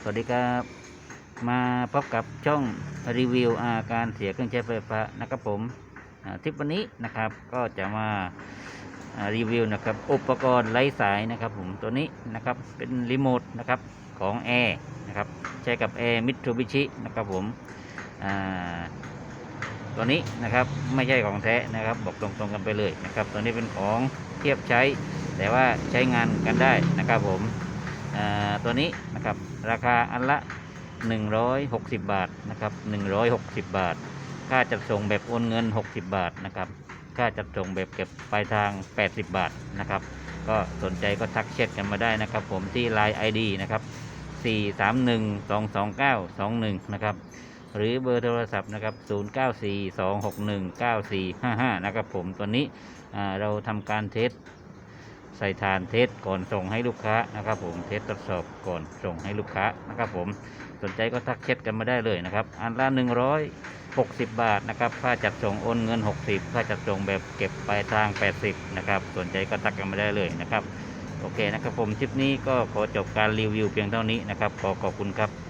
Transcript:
สวัสดีครับ มาพบกับช่องรีวิวอาการเสียเครื่องใช้ไฟฟ้านะครับผมทริปวันนี้นะครับก็จะมารีวิวนะครับอุปกรณ์ไร้สายนะครับผมตัวนี้นะครับเป็นรีโมทนะครับของแอร์นะครับใช้กับแอร์มิตซูบิชินะครับผมตัวนี้นะครับไม่ใช่ของแท้นะครับบอกตรงๆกันไปเลยนะครับตัวนี้เป็นของเทียบใช้แต่ว่าใช้งานกันได้นะครับผม ตัวนี้นะครับราคาอันละ 160 บาทนะครับ160 บาท ค่าจัดส่งแบบโอนเงิน 60 บาทนะครับค่าจัดส่งแบบเก็บปลายทาง 80 บาทนะครับก็สนใจก็ทักแชทกันมาได้นะครับ ผมที่ Line ID นะครับ431-229-21 นะครับ หรือเบอร์โทรศัพท์นะครับ 0942619455 นะครับผมตัวนี้เราทำการเทส ใส่ทานเทสก่อนส่งให้ลูกค้านะครับ ผมเทสทดสอบก่อนส่งให้ลูกค้านะครับ ผมสนใจก็ทักเช็ดกันมาได้เลยนะครับ อันละ160 บาทนะครับค่าจัดส่งโอนเงิน 60ค่าจัดส่งแบบเก็บปลายทาง 80 นะครับสนใจก็ทักกันมาได้เลยนะครับ โอเคนะครับผมคลิปนี้ก็ขอจบการรีวิวเพียงเท่านี้นะครับขอขอบคุณครับ